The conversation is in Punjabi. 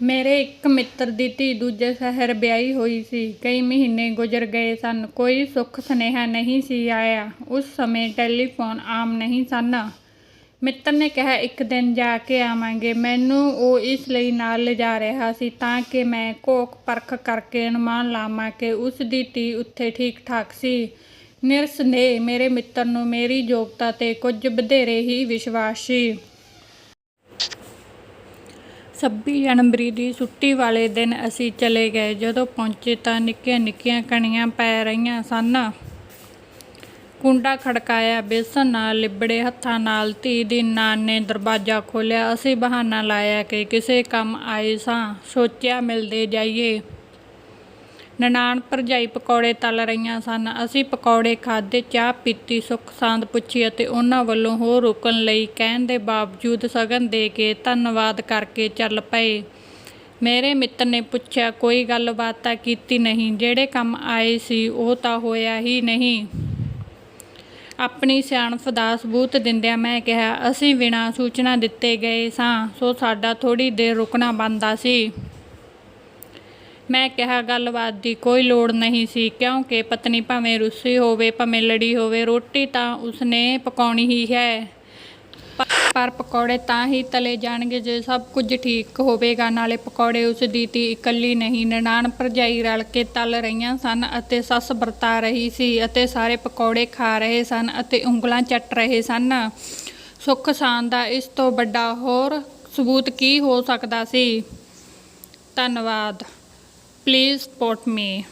ਮੇਰੇ ਇੱਕ ਮਿੱਤਰ ਦੀ ਧੀ ਦੂਜੇ ਸ਼ਹਿਰ ਵਿਆਹੀ ਹੋਈ ਸੀ। ਕਈ ਮਹੀਨੇ ਗੁਜ਼ਰ ਗਏ ਸਨ। ਕੋਈ ਸੁੱਖ ਸੁਨੇਹਾ ਨਹੀਂ ਸੀ ਆਇਆ। ਉਸ ਸਮੇਂ ਟੈਲੀਫੋਨ ਆਮ ਨਹੀਂ ਸਨ। ਮਿੱਤਰ ਨੇ ਕਿਹਾ, ਇੱਕ ਦਿਨ ਜਾ ਕੇ ਆਵਾਂਗੇ। ਮੈਨੂੰ ਉਹ ਇਸ ਲਈ ਨਾਲ ਲਿਜਾ ਰਿਹਾ ਸੀ ਤਾਂ ਕਿ ਮੈਂ ਘੋਖ ਪਰਖ ਕਰਕੇ ਅਨੁਮਾਨ ਲਾਵਾਂ ਕਿ ਉਸ ਦੀ ਧੀ ਉੱਥੇ ਠੀਕ ਠਾਕ ਸੀ ਨਿਰਸੰਦੇਹ ਮੇਰੇ ਮਿੱਤਰ ਨੂੰ ਮੇਰੀ ਯੋਗਤਾ 'ਤੇ ਕੁਝ ਵਧੇਰੇ ਹੀ ਵਿਸ਼ਵਾਸ ਸੀ। 26 ਜਨਵਰੀ ਦੀ ਛੁੱਟੀ ਵਾਲੇ ਦਿਨ ਅਸੀਂ ਚਲੇ ਗਏ, ਜਦੋਂ ਪਹੁੰਚੇ ਤਾਂ ਨਿੱਕੀਆਂ ਨਿੱਕੀਆਂ ਕਣੀਆਂ ਪੈ ਰਹੀਆਂ ਸਨ। ਕੁੰਡਾ ਖੜਕਾਇਆ ਬੇਸਣ ਨਾਲ ਲਿਬੜੇ ਹੱਥਾਂ ਨਾਲ ਧੀ ਦੀ ਨਾਨ ਨੇ ਦਰਵਾਜ਼ਾ ਖੋਲ੍ਹਿਆ। ਅਸੀਂ ਬਹਾਨਾ ਲਾਇਆ ਕਿ ਕਿਸੇ ਕੰਮ ਆਏ ਸਾਂ, ਸੋਚਿਆ ਮਿਲਦੇ ਜਾਈਏ। ਨਨਾਣ ਭਰਜਾਈ ਪਕੌੜੇ ਤਲ ਰਹੀਆਂ ਸਨ। ਅਸੀਂ ਪਕੌੜੇ ਖਾਧੇ, ਚਾਹ ਪੀਤੀ, ਸੁੱਖ ਸਾਂਦ ਪੁੱਛੀ ਅਤੇ ਉਹਨਾਂ ਵੱਲੋਂ ਹੋਰ ਰੁਕਣ ਲਈ ਕਹਿਣ ਦੇ ਬਾਵਜੂਦ ਸਗਨ ਦੇ ਕੇ ਧੰਨਵਾਦ ਕਰਕੇ ਚੱਲ ਪਏ। ਮੇਰੇ ਮਿੱਤਰ ਨੇ ਪੁੱਛਿਆ, ਕੋਈ ਗੱਲਬਾਤ ਤਾਂ ਕੀਤੀ ਨਹੀਂ, ਜਿਹੜੇ ਕੰਮ ਆਏ ਸੀ ਉਹ ਤਾਂ ਹੋਇਆ ਹੀ ਨਹੀਂ। ਆਪਣੀ ਸਿਆਣਪ ਦਾ ਸਬੂਤ ਦਿੰਦਿਆਂ ਮੈਂ ਕਿਹਾ, ਅਸੀਂ ਬਿਨਾਂ ਸੂਚਨਾ ਦਿੱਤੇ ਗਏ ਸਾਂ, ਸੋ ਸਾਡਾ ਥੋੜ੍ਹੀ ਦੇਰ ਰੁਕਣਾ ਬਣਦਾ ਸੀ। ਮੈਂ ਕਿਹਾ, ਗੱਲਬਾਤ ਦੀ ਕੋਈ ਲੋੜ ਨਹੀਂ ਸੀ, ਕਿਉਂਕਿ ਪਤਨੀ ਭਾਵੇਂ ਰੁੱਸੀ ਹੋਵੇ, ਭਾਵੇਂ ਲੜੀ ਹੋਵੇ, ਰੋਟੀ ਤਾਂ ਉਸਨੇ ਪਕਾਉਣੀ ਹੀ ਹੈ। ਪਰ ਪਕੌੜੇ ਤਾਂ ਹੀ ਤਲੇ ਜਾਣਗੇ ਜੇ ਸਭ ਕੁਝ ਠੀਕ ਹੋਵੇਗਾ। ਨਾਲੇ ਪਕੌੜੇ ਉਸ ਦੀ ਧੀ ਇਕੱਲੀ ਨਹੀਂ, ਨਨਾਣ ਭਰਜਾਈ ਰਲ ਕੇ ਤਲ ਰਹੀਆਂ ਸਨ ਅਤੇ ਸੱਸ ਵਰਤਾ ਰਹੀ ਸੀ ਅਤੇ ਸਾਰੇ ਪਕੌੜੇ ਖਾ ਰਹੇ ਸਨ ਅਤੇ ਉਂਗਲਾਂ ਚੱਟ ਰਹੇ ਸਨ। ਸੁੱਖ ਸਾਂਦ ਦਾ ਇਸ ਤੋਂ ਵੱਡਾ ਹੋਰ ਸਬੂਤ ਕੀ ਹੋ ਸਕਦਾ ਸੀ? ਧੰਨਵਾਦ। please support me.